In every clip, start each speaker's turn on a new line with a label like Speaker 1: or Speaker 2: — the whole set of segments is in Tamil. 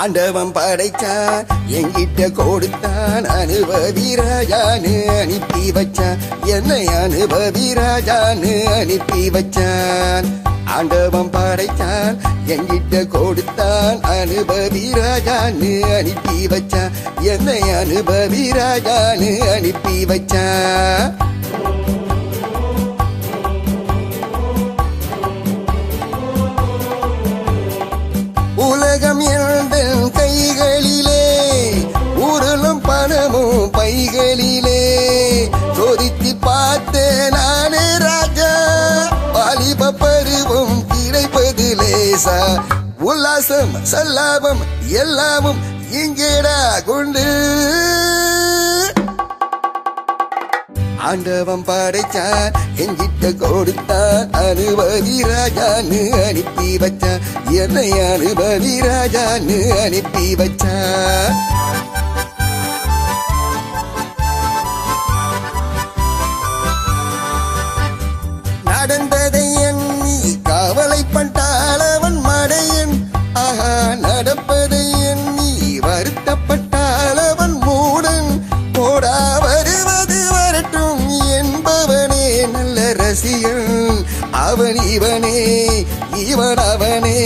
Speaker 1: ஆண்டவன் படைச்சான் எங்கிட்ட கொடுத்தான் அனுபவி ராஜான்னு அனுப்பி வச்சான். என்னை அனுபவி ராஜான்னு அனுப்பி வச்சான். ஆண்டவன் படைச்சான் எங்கிட்ட கொடுத்தான் அனுபவி ராஜான்னு அனுப்பி வச்சான். என்னை அனுபவி ராஜான்னு அனுப்பி வச்சான். பேச உல்லாசம் சல்லாபம் எல்லாமும் இங்கேடா கொண்டு. ஆண்டவன் படைச்சான் எங்கிட்ட கொடுத்தான் அனுபவி ராஜான்னு அனுப்பி வச்சான் என்னை அனுபவி ராஜான்னு அனுப்பி வச்சான் நடந்ததை எண்ணி கவலைப்பட்டாளவன் நல்ல அவன் இவனே இவன் அவனே.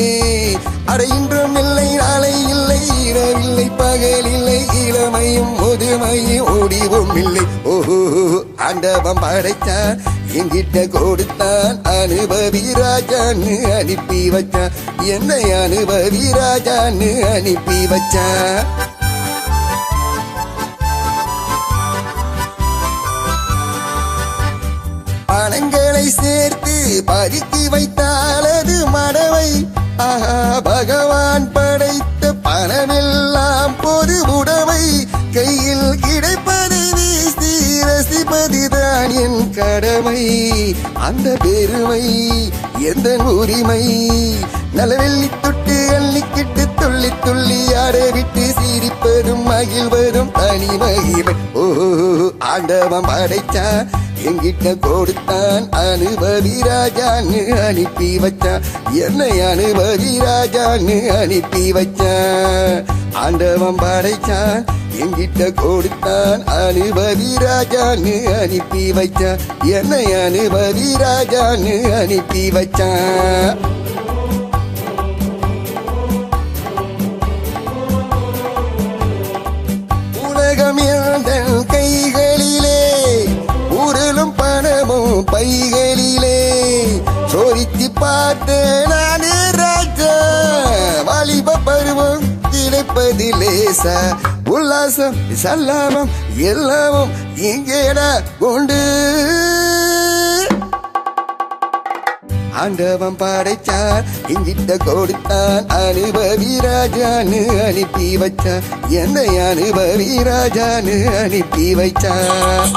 Speaker 1: அடையின்றும் இல்லை நாளை இல்லை இரவில்லை பகல் இல்லை இளமையும் முதுமையும் ஓடிவும் இல்லை. ஓஹோ ஆண்டவன் படைத்தான் என்கிட்ட கொடுத்தான் அனுபவி ராஜான்னு அனுப்பி வச்சான். என்னை அனுபவி ராஜான்னு அனுப்பி வச்சான். பணங்களை சேர்த்து பதுக்கி வைத்தாலது மடவை ஆஹா பகவான் படைத்த பணமெல்லாம் பொது உடவை கையில் கிடைப்பதை வீசி ரசிப்பதுதான் என் கடமை. அந்த பெருமை எந்த உரிமை? நலவெள்ளி தொட்டு அள்ளிக்கிட்டு துள்ளி துள்ளி ஆட விட்டு சிரிப்பதும் மகிழ்வதும் தனி மகிழ் ஓ ஆண்டவன் படைச்சான் எங்கிட்ட கொடுத்தான் அனுபவி ராஜான்னு அனுப்பி வச்சான். என்னை அனுபவி ராஜான்னு அனுப்பி வச்சான். ஆண்டவன் படைச்சான் எங்கிட்ட கொடுத்தான் அனுபவி ராஜான்னு அனுப்பி வச்சான். என்னை அனுபவி ராஜான்னு அனுப்பி வச்சான். உலகம் சோதித்து பார்த்தேன் நானே ராஜா. வாலிப பருவம் கிடைப்பது லேசா. உல்லாசம் சல்லாபம் எல்லாமும் இங்கேடா கொண்டு ஆண்டவன் படைச்சான் இங்கிட்ட கொடுத்தான் அனுபவி ராஜான்னு அனுப்பி வச்சான் என்னை அனுபவி ராஜான்னு அனுப்பி வச்சான்